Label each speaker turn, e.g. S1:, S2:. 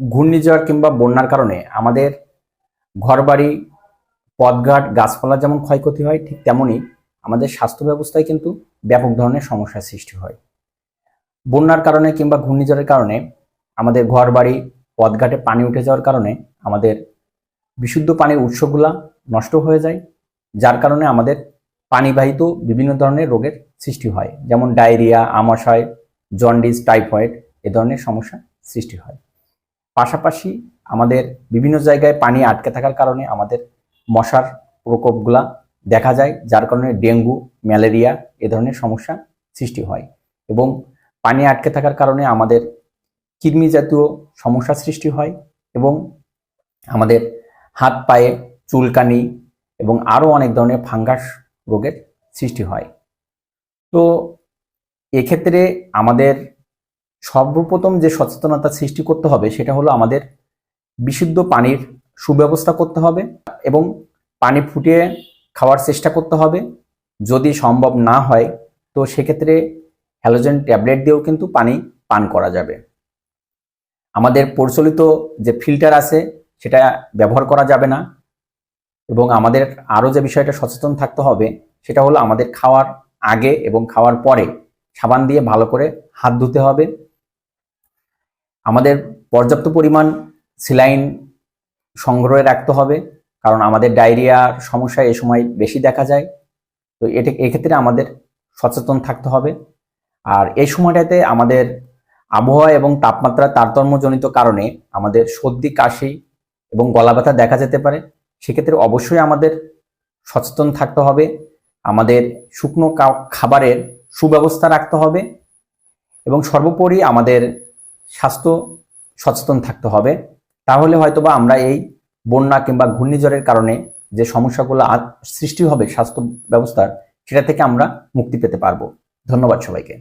S1: ঘূর্ণিঝড় কিংবা বন্যার কারণে আমাদের ঘরবাড়ি, পথঘাট, গাছপালা যেমন ক্ষয়ক্ষতি হয়, ঠিক তেমনই আমাদের স্বাস্থ্য ব্যবস্থায় কিন্তু ব্যাপক ধরনের সমস্যার সৃষ্টি হয়। বন্যার কারণে কিংবা ঘূর্ণিঝড়ের কারণে আমাদের ঘরবাড়ি, পথঘাটে পানি উঠে যাওয়ার কারণে আমাদের বিশুদ্ধ পানির উৎসগুলা নষ্ট হয়ে যায়, যার কারণে আমাদের পানিবাহিত বিভিন্ন ধরনের রোগের সৃষ্টি হয়। যেমন ডায়রিয়া, আমাশয়, জন্ডিস, টাইফয়েড, এ ধরনের সমস্যা সৃষ্টি হয়। পাশাপাশি আমাদের বিভিন্ন জায়গায় পানি আটকে থাকার কারণে আমাদের মশার প্রকোপগুলা দেখা যায়, যার কারণে ডেঙ্গু, ম্যালেরিয়া এ ধরনের সমস্যা সৃষ্টি হয়। এবং পানি আটকে থাকার কারণে আমাদের কৃমি জাতীয় সমস্যা সৃষ্টি হয় এবং আমাদের হাত, পায়ে, চুলকানি এবং আরও অনেক ধরনের ফাঙ্গাস রোগের সৃষ্টি হয়। তো এক্ষেত্রে আমাদের সর্বপ্রথম যে সচেতনতা সৃষ্টি করতে হবে সেটা হলো আমাদের বিশুদ্ধ পানির সুব্যবস্থা করতে হবে এবং পানি ফুটিয়ে খাওয়ার চেষ্টা করতে হবে। যদি সম্ভব না হয়, তো সেক্ষেত্রে হ্যালোজেন ট্যাবলেট দিয়েও কিন্তু পানি পান করা যাবে। আমাদের প্রচলিত যে ফিল্টার আছে, সেটা ব্যবহার করা যাবে না এবং আমাদের আরও যে বিষয়টা সচেতন থাকতে হবে, সেটা হলো আমাদের খাওয়ার আগে এবং খাওয়ার পরে সাবান দিয়ে ভালো করে হাত ধুতে হবে। আমাদের পর্যাপ্ত পরিমাণ সিলাইন সংগ্রহে রাখতে হবে, কারণ আমাদের ডায়রিয়ার সমস্যা এ সময় বেশি দেখা যায়। তো এটা, এক্ষেত্রে আমাদের সচেতন থাকতে হবে। আর এই সময়টাতে আমাদের আবহাওয়া এবং তাপমাত্রার তারতম্যজনিত কারণে আমাদের সর্দি, কাশি এবং গলা ব্যথা দেখা যেতে পারে। সেক্ষেত্রে অবশ্যই আমাদের সচেতন থাকতে হবে। আমাদের শুকনো খাবারের সুব্যবস্থা রাখতে হবে এবং সর্বোপরি আমাদের স্বাস্থ্য সচেতন থাকতে হবে। তাহলে হয়তোবা আমরা এই বন্যা কিংবা ঘূর্ণিঝড়ের কারণে যে সমস্যাগুলো সৃষ্টি হবে স্বাস্থ্য ব্যবস্থার, সেটা থেকে আমরা মুক্তি পেতে পারব। ধন্যবাদ সবাইকে।